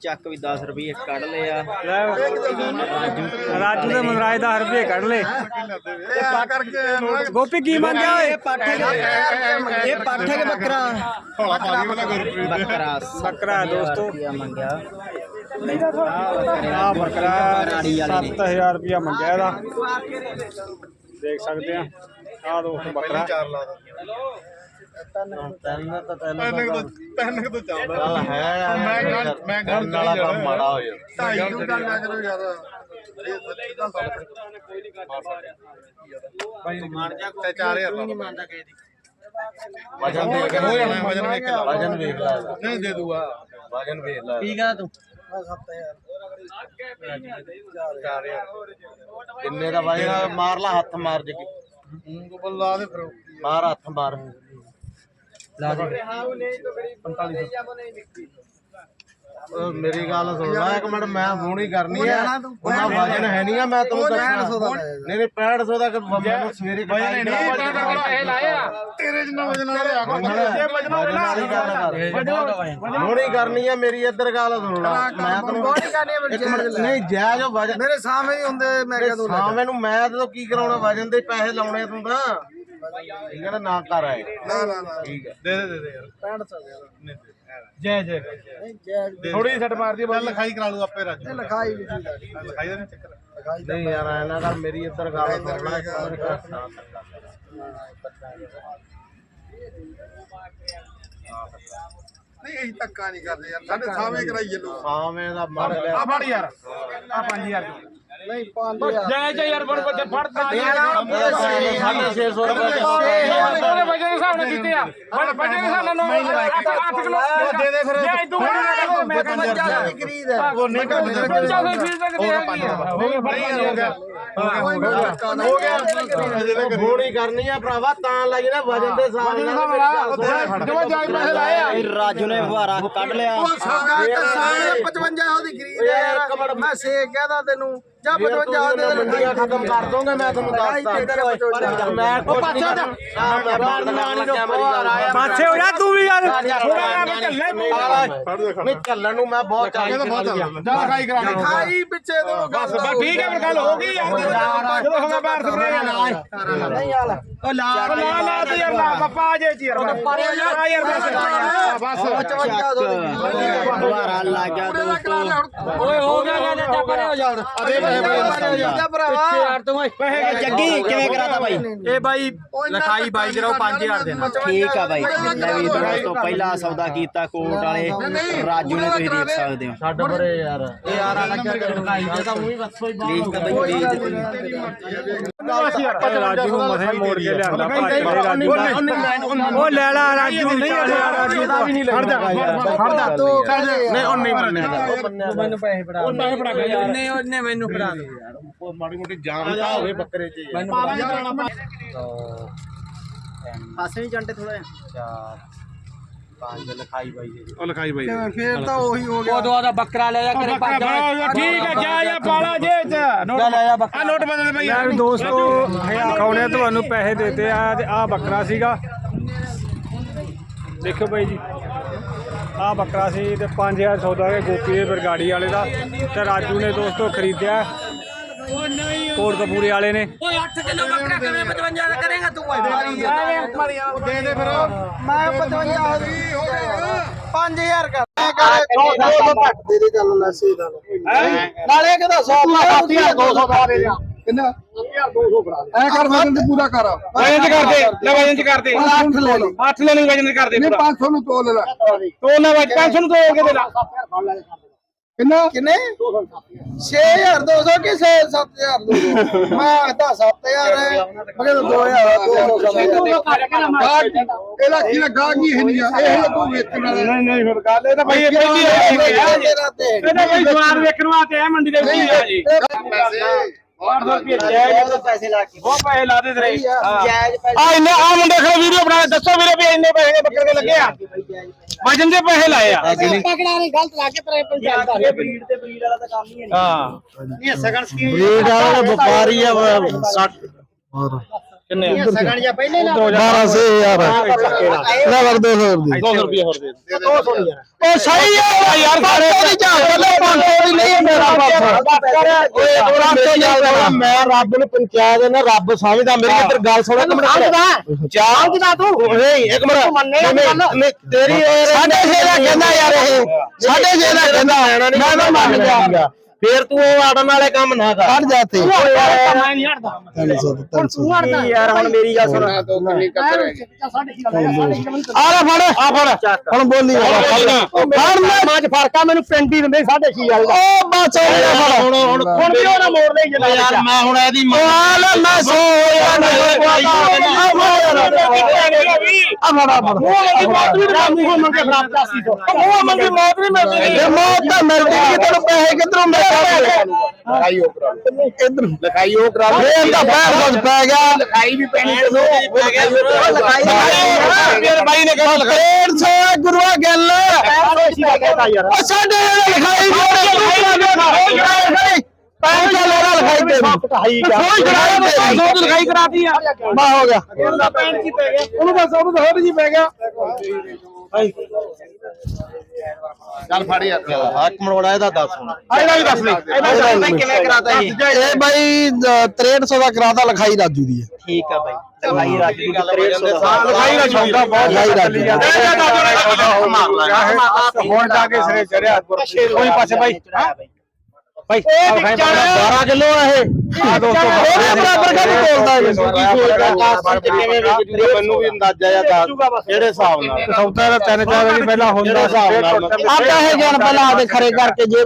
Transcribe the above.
ਚੱਕ ਵੀ 10 ਰੁਪਏ ਕੱਢ ਲਿਆ ਲੈ ਰਾਜੂ ਦੇ ਮਨਰਾਜ ਦਾ ਰੁਪਏ ਕੱਢ ਲੈ ਗੋਪੀ ਕੀ ਮੰਗਿਆ ਓਏ? ਇਹ ਪਾਠੇ ਇਹ ਪਾਠੇ ਕੇ ਬੱਕਰਾ। ਬੱਕਰਾ। ਬੱਕਰਾ। ਦੋਸਤੋ। ਮੰਗਿਆ। ਆ ਬੱਕਰਾ ਰਾੜੀ ਵਾਲੇ ਨੇ। 7000 ਰੁਪਇਆ ਮੰਗਿਆ ਇਹਦਾ। ਦੇਖ ਸਕਦੇ ਆ। ਆ ਦੋਸਤੋ ਬੱਕਰਾ। ਤਿੰਨ ਤਾਂ ਤਿੰਨ ਪੈਨ ਕਿਤੋਂ ਚੱਲਦਾ ਚੱਲ ਹੈ ਮੈਂ ਗੱਲ ਮੈਂ ਗੱਲ ਨਾਲਾ ਕੰਮ ਮਾੜਾ ਹੋ ਜਾਂਦਾ ਢਾਈ ਨੂੰ ਗੱਲ ਨਾ ਕਰੋ ਯਾਰ ਇਹ ਸੱਚੀ ਦਾ ਸੌ ਭਾਈ ਮਾਰ ਜਾ ਤੇ 4000 ਨਹੀਂ ਮੰਨਦਾ ਕਿਸੇ ਦੀ ਵਜਨ ਦੇਖ ਹੋ ਜਾਣਾ ਵਜਨ ਵੇਖ ਕੇ ਲਾ ਵਜਨ ਵੇਖ ਲੈ ਇਹਦਾ। ਨਹੀਂ ਦੇ ਦੂਗਾ ਵਜਨ ਵੇਖ ਲੈ ਕੀ ਕਹਦਾ ਤੂੰ 4000 ਕਿੰਨੇ ਦਾ ਵਜਨ ਆ? ਮਾਰ ਲਾ ਹੱਥ ਮਾਰ ਜੇ ਕੋਲ ਲਾ ਦੇ ਫਿਰ ਮਾਰ ਹੱਥ ਮਾਰ ਮੇਰੀ ਗੱਲ ਸੁਣ ਲੈ ਇੱਕ ਮਿੰਟ ਮੈਂ ਫੋਨ ਹੀ ਕਰਨੀ ਹੈ ਉਹਨਾਂ ਵਜਨ ਹੈ ਨਹੀਂ ਆ ਮੈਂ ਤੈਨੂੰ ਦੱਸਣਾ ਨਹੀਂ ਨਹੀਂ 6500 ਦਾ ਕਿ ਮੈਨੂੰ ਸਵੇਰੇ ਵਜਨ ਨਹੀਂ ਪੈਸੇ ਲਾਏ ਆ। ਤੇਰੇ ਜਿੰਨਾ ਵਜਨ ਆ ਵਜਨ ਵਾਲੀ ਗੱਲ ਕਰ। ਹੁਣ ਹੀ ਕਰਨੀ ਹੈ ਮੇਰੀ ਇੱਧਰ ਗੱਲ ਸੁਣ ਲੈ। ਮੈਂ ਤੈਨੂੰ ਇੱਕ ਮਿੰਟ ਨਹੀਂ ਜਾਇਜ਼ ਵਜਨ ਮੇਰੇ ਸਾਹਮਣੇ ਹੀ ਹੁੰਦੇ ਮੈਂ ਹਾਂ ਮੈਨੂੰ ਮੈਂ ਤੈਨੂੰ ਕੀ ਕਰਾਉਣਾ ਵਜਨ ਦੇ ਪੈਸੇ ਲਾਉਣੇ ਤੂੰ ਤਾਂ। ਠੀਕ ਹੈ ਨਾ ਨਾ ਕਰ ਆਏ। ਨਾ ਨਾ ਨਾ। ਠੀਕ ਹੈ। ਦੇ ਦੇ ਦੇ ਦੇ ਯਾਰ। 65 ਜੈ ਜੈ। ਥੋੜੀ ਸੱਟ ਮਾਰਦੀ ਬਸ ਲਿਖਾਈ ਕਰਾ ਲੂ ਆਪੇ ਰਾਜੂ। ਲਿਖਾਈ ਲਿਖਾਈ ਦਾ ਨਹੀਂ ਚੱਕਰ। ਨਹੀਂ ਯਾਰ ਐ ਨਾ ਕਰ ਮੇਰੀ ਇੱਧਰ ਗੱਲ ਸੁਣ ਲੈ ਇੱਕ ਵਾਰੀ ਕਰ। ਨਹੀਂ। ਇਹ ਧੱਕਾ ਨਹੀਂ ਕਰਦੇ ਯਾਰ। ਸਾਡੇ ਸਾਹਮਣੇ ਕਰਾਈਏ ਲੋ ਸਾਵੇਂ ਦਾ ਮਰ ਆ ਲਿਆ ਫੜ ਯਾਰ। ਆ 5000 ਸਾਢੇ 600 ਰੁਪਏ ਵਜਨ ਹਿਸਾਬ ਨਾਲ ਕੀਤੇ ਆ। ਵਜਨ ਹਿਸਾਬ ਨਾਲ 8 ਕਿਲੋ ਦੇ ਦੇ ਫਿਰ। ਜੇ ਤੂੰ ਮੈਂ ਕਹਿੰਦਾ ਦੀ ਖਰੀਦ ਹੈ ਉਹ ਨਹੀਂ ਕਰਦੇ। 50 ਫੀਸ ਤੱਕ ਦੇ ਹੋ ਗਿਆ ਹੋ ਗਿਆ ਹੋ ਗਿਆ। ਉਹ ਫੋੜੀ ਕਰਨੀ ਆ ਭਰਾਵਾ ਤਾਂ ਲਾਈ ਨਾ ਵਜਨ ਦੇ ਹਿਸਾਬ ਨਾਲ ਮੇਰੀ ਗੱਲ ਸੁਣ। ਜਿਵੇਂ ਜਾਈ ਪੈਸੇ ਲਾਏ ਆ। ਇਹ ਰਾਜੂ ਨੇ ਫੁਹਾਰਾ ਕੱਢ ਲਿਆ। ਸਾਰੇ 55 ਉਹਦੀ ਖਰੀਦ ਹੈ ਯਾਰ ਮੈਂ ਸੇ ਕਹਦਾ ਤੈਨੂੰ। ਜਾਂ ਜੇ ਤੂੰ 55 ਦੇ ਮੈਨੂੰ ਮੰਡੀਆਂ ਖਤਮ ਕਰ ਦੋਗੇ ਮੈਂ ਤੁਹਾਨੂੰ ਦੱਸਦਾ। ਮੈਂ ਹੋ ਜਾ ਤੂੰ ਵੀ ਯਾਰ। ਨਹੀਂ ਚੱਲਣ ਨੂੰ ਮੈਂ ਬਹੁਤ ਚੱਲ ਜਾ ਖਾਈ ਕਰਾ। ਖਾਈ ਪਿੱਛੇ ਤੋਂ ਬਸ ਬਸ ਠੀਕ ਹੈ ਗੱਲ ਹੋ ਗਈ। ਯਾਰ ਜਦੋਂ ਹੋ ਗਿਆ ਬਾਹਰ ਸਪਰੇ ਨਹੀਂ ਯਾਰ। ਉਹ ਲਾ ਲਾ ਲਾ ਤੇ ਯਾਰ ਲਾ ਆ ਜੇ ਜੀ ਯਾਰ। ਪਰੇ ਆ ਯਾਰ ਬਸ। ਬਸ। ਫੁਹਾਰਾ ਲੱਗ ਗਿਆ ਦੋਸਤੋ। ਓਏ ਹੋ ਗਿਆ ਗੱਲ ਜਾ ਪਰੇ ਹੋ ਜਾ ਅਰੇ ਪਰੇ ਜਾ। ਭਰਾਵਾ ਯਾਰ ਤੂੰ ਜੱਗੀ ਕਿਵੇਂ ਕਰਾਤਾ ਬਾਈ? ਇਹ ਬਾਈ ਲਿਖਾਈ ਬਾਈ ਜਰਾ 5000 ਦੇਣਾ। ਠੀਕ ਆ ਬਾਈ। ਲੈ ਵੀ ਦੋਸਤੋ ਪਹਿਲਾ ਸੌਦਾ ਕੀਤਾ ਕੋਟ ਵਾਲੇ। ਰਾਜੂ ਨੇ ਤੁਸੀਂ ਦੇਖ ਸਕਦੇ ਹੋ। ਛੱਡ ਪਰੇ ਯਾਰ। ਇਹ ਯਾਰ ਆ ਲੱਗਿਆ ਲੁਕਾਈ ਦੇ ਤਾਂ ਉਹੀ ਬੱਸੋ ਹੀ ਪਲੀਜ਼ ਤਾਂ ਬਾਈ ਪਲੀਜ਼ ਰਾਜੂ ਮਸੇ ਮੋੜ ਕੇ ਲਿਆਂਦਾ ਭਾਜੀ ਦੇ ਰਾਜੂ ਦਾ ਉਹ ਲੈ ਲਾ ਰਾਜੂ ਨਹੀਂ ਰਾਜੂ ਦਾ ਵੀ ਨਹੀਂ ਖੜ ਜਾ ਖੜ ਜਾ ਤੂੰ ਨਹੀਂ ਉਹ ਨਹੀਂ ਮੰਨਿਆ ਮੈਨੂੰ ਪੈਸੇ ਫੜਾ ਉਹ ਪੈਸੇ ਫੜਾ ਗਿਆ ਉਹਨੇ ਉਹਨੇ ਮੈਨੂੰ ਫੜਾ ਦੇ ਉਹ ਮਾੜੀ ਮੋਟੀ ਜਾਣਦਾ ਹੋਵੇ ਬੱਕਰੇ 'ਚ ਯਾਰ। ਪਾਸੇ ਨਹੀਂ ਚੰਟੇ ਥੋੜਾ ਜਿਹਾ ਚਾਰ ਪੰਜ ਲਿਖਾਈ ਬਾਈ ਜੀ ਉਹ ਲਿਖਾਈ ਬਾਈ ਫੇਰ ਤਾਂ ਉਹੀ ਹੋ ਗਿਆ। ਉਦੋਂ ਆਦਾ ਬੱਕਰਾ ਲੈ ਜਾ ਕਰੇ ਭੱਜ ਠੀਕ ਹੈ ਜਾ ਜਾ ਪਾਲਾ ਜੇ ਚ। ਨੋਟ ਲੈ ਜਾ ਬੱਕਰਾ। ਆ ਨੋਟ ਬਦਲ ਬਈ ਲੈ ਵੀ ਦੋਸਤੋ ਖਾਉਣੇ ਤੁਹਾਨੂੰ ਪੈਸੇ ਦਿੱਤੇ ਆ ਤੇ ਆ ਬੱਕਰਾ ਸੀਗਾ। ਦੇਖੋ ਬਾਈ ਜੀ। ਆ ਬੱਕਰਾ ਸੀ ਤੇ 5000 ਸੌਦਾ ਹੈ ਗੋਪੀ ਦੇ ਬਰਗਾੜੀ ਵਾਲੇ ਦਾ। ਤੇ ਰਾਜੂ ਨੇ ਦੋਸਤੋ ਖਰੀਦਿਆ। ਕੋਟ ਕਪੂਰੇ ਵਾਲੇ ਨੇ। ਓਏ 8 ਕਿਲੋ ਬੱਕਰਾ ਕਿਵੇਂ 55 ਦਾ ਕਰੇਗਾ ਤੂੰ? ਦੇ ਦੇ ਫਿਰ। ਮੈਂ 55 ਹੋ ਗਿਆ 5000 ਕਰ। ਦੇ ਦੇ ਲੈ ਦਾ ਨਾਲੇ ਕਿਦਾ 100 200 ਦਾ ਦੇ ਜਾ। ਕਿੰਨਾ? 200 ਫੜਾ ਐ ਕਰ ਵਜਨ ਤੇ ਪੂਰਾ ਕਰ। ਵਜਨ ਚ ਕਰਦੇ ਲੈ ਵਜਨ ਚ ਕਰਦੇ 8 ਲੈ ਲਓ। ਹੱਥ ਲੈ ਨੂੰ ਵਜਨ ਚ ਕਰਦੇ ਨਹੀਂ 500 ਨੂੰ ਤੋਲ ਲੈ। ਤੋ ਨਾ ਵਜ 500 ਨੂੰ ਤੋੜ ਕੇ ਦੇ ਲਾ। ਕਿੰਨਾ? ਕਿੰਨੇ? 6200 ਕਿ 7200 ਮੈਂ ਕਹਤਾ 7000 ਹੈ। ਮਗੇ 2000 ਇਹਦਾ ਕੀ ਲੱਗਾ ਕੀ ਹੈ ਨਹੀਂ ਆ? ਇਹ ਤੂੰ ਵੇਚਣ ਵਾਲਾ। ਨਹੀਂ ਨਹੀਂ ਫਿਰ ਗੱਲ ਇਹ ਤਾਂ ਬਈ ਇਹ ਪਹਿਲੀ ਇਹ ਤਾਂ ਬਈ ਸਵਾਰ ਵੇਖਣ ਵਾਸਤੇ ਆ ਮੰਡੀ ਦੇ ਵਿੱਚ ਆ ਜੀ। 800 ਰੁਪਏ ਜਾਇਜ਼ ਪੈਸੇ ਲਾ ਕੇ ਉਹ ਪੈਸੇ ਲਾ ਦੇ ਤੇਰੇ। ਜਾਇਜ਼ ਪੈਸੇ ਆ ਇੰਨੇ ਆ ਮੁੰਡੇ ਖੜੇ ਵੀਡੀਓ ਬਣਾ ਦੱਸੋ ਵੀਰੇ ਵੀ ਇੰਨੇ ਪੈਸੇ ਦੇ ਬੱਕਰੇ ਦੇ ਲੱਗੇ ਆ। ਵਜਨ ਦੇ ਪੈਸੇ ਲਾਏ ਆ। ਪਕੜਾ ਨਹੀਂ। ਗਲਤ ਲਾ ਕੇ ਪਰੇ ਪੰਜਾਬ ਦਾ ਬਰੀਡ ਤੇ ਬਰੀਡ ਵਾਲਾ ਤਾਂ ਕੰਮ ਹੀ ਹੈ ਹਾਂ। ਨਹੀਂ ਸਗਨ ਸਕੀਮ ਬਰੀਡ ਵਾਲਾ ਵਪਾਰੀ ਆ 60 ਕਿੰਨੇ ਸਗਨ ਜਾਂ ਪਹਿਲੇ ਲਾ 1200 ਯਾਰ ਲੈ। ਵਰ 200 ਦੀ 200 ਰੁਪਏ ਹੋਰ ਦੇ ਉਹ ਸਹੀ ਹੈ ਯਾਰ ਸਾਰੇ ਓਏ ਥੋੜਾ ਮੇਰੀ ਗੱਲ ਮੈਂ ਰੱਬ ਨੂੰ ਪੰਚਾਇਤ ਨਾ ਰੱਬ ਸਮਝਦਾ ਮੇਰੀ ਇੱਧਰ ਗੱਲ ਸੁਣ ਇੱਕ ਮਿੰਟ। ਚਾਹ ਤੂੰ? ਨਹੀਂ ਇੱਕ ਮਿੰਟ। ਨਹੀਂ ਤੇਰੀ ਸਾਡੇ ਛੇ ਦਾ ਕਹਿੰਦਾ ਯਾਰ ਇਹ। ਸਾਡੇ ਛੇ ਦਾ ਕਹਿੰਦਾ ਮੈਂ ਤਾਂ ਮੰਨ ਜਾਊਂਗਾ ਫੇਰ ਤੂੰ ਉਹ ਆੜਨ ਵਾਲੇ ਕੰਮ ਨਾ ਕਰ। ਹਟ ਜਾ ਤੇ ਮੈਂ ਨਹੀਂ ਹਟਦਾ। ਹੁਣ ਤੂੰ ਕੀ ਯਾਰ ਹੁਣ ਮੇਰੀ ਗੱਲ ਸੁਣ। ਆ ਲੈ ਫੜ। ਆ ਫੜ। ਹੁਣ ਬੋਲੀ ਫੜ ਲੈ। ਮਾਂ ਚ ਫ਼ਰਕ ਮੈਨੂੰ ਪਿੰਡ ਹੀ ਦਿੰਦੇ 6.5 ਵਾਲੇ ਦਾ ਉਹ ਬਸ ਹੁਣ ਹੁਣ ਹੁਣ ਵੀ ਉਹਦਾ ਮੋੜ ਲਈ ਜਨਾ ਯਾਰ ਮੈਂ ਹੁਣ ਇਹਦੀ ਉਹ ਆ ਲੈ ਮੈਂ ਸੋ ਹੋਇਆ ਆ ਫੜ ਆ ਫੜ ਮੰਗੀ ਮੌਤ ਵੀ ਨਾ ਮੂੰਹ ਮੰਗੇ ਫੜਾ 85 ਤੋਂ ਮੂੰਹ ਮੰਗੀ ਮੌਤ ਵੀ ਮਿਲਦੀ ਨਹੀਂ ਇਹ ਮੌਤ ਤਾਂ ਮਿਲਦੀ ਨਹੀਂ ਤੈਨੂੰ ਪੈਸੇ ਕਿੱਧਰੋਂ ਮਿਲਦੇ ਲਿਖਾਈ ਉਹ ਕਰਾ ਇੱਧਰ ਲਿਖਾਈ ਉਹ ਕਰਾ ਇਹ ਤਾਂ ਪੈਸਾ ਪੈ ਗਿਆ ਲਿਖਾਈ ਵੀ ਪੈਣੀ ਤੈਨੂੰ ਫਿਰ ਬਾਈ ਨੇ ਕਿਹਾ 150 ਗੁਰੂਆ ਗੱਲ ਉਹ ਸਾਡੇ ਲਿਖਾਈ ਪੈਸੇ ਲੈਣਾ ਲਿਖਾਈ ਤੇ ਨਹੀਂ ਸੌ ਦੀ ਲਿਖਾਈ ਕਰਾਤੀ ਆ। ਬਾ ਹੋ ਗਿਆ। ਉਹਨੂੰ ਬਸ ਉਹਨੂੰ ਤਾਂ ਹੋਰ ਜੀ ਪੈ ਗਿਆ। ਚੱਲ ਫੜ ਯਾਰ। ਹੱਕ ਮਰੋੜਾ ਇਹਦਾ ਦੱਸ ਹੁਣ। ਇਹਦਾ ਵੀ ਦੱਸ ਦੇ ਕਿਵੇਂ ਕਰਾਤਾ ਜੀ ਇਹ ਬਾਈ 6300 ਦਾ ਕਰਾਤਾ ਲਿਖਾਈ ਰਾਜੂ ਦੀ। ਹੈ ਠੀਕ ਆ ਬਾਈ। ਲਗਾਈ ਰਾਜੂ ਦੀ 6300 ਦਾ। ਲਿਖਾਈ ਰਾਜੂ ਦਾ। ਬਹੁਤ ਲਿਖਾਈ ਰਾਜੂ ਹੁਣ ਜਾ ਕੇ ਸਿਰੇ ਚੜਿਆ। ਕੋਈ ਪਾਸੇ ਬਾਈ। ਬਾਈ 12 ਕਿਲੋ ਆ ਇਹ। ਆ ਦੋਸਤੋ ਇਹ ਬਰਾਬਰ ਕਾ ਬੋਲਦਾ ਇਹ? ਮੈਨੂੰ ਵੀ ਅੰਦਾਜ਼ਾ ਜਾਂ ਦੱਸ। ਜਿਹੜੇ ਹਿਸਾਬ ਨਾਲ। ਸੌਦਾ ਦਾ ਤਿੰਨ ਚਾਰ ਵਾਰੀ ਪਹਿਲਾਂ ਹੁੰਦਾ ਹਿਸਾਬ ਨਾਲ ਆਪਾਂ ਇਹ ਜਾਣ ਪਹਿਲਾਂ ਆਦੇ ਖਰੇ ਕਰਕੇ ਜੇ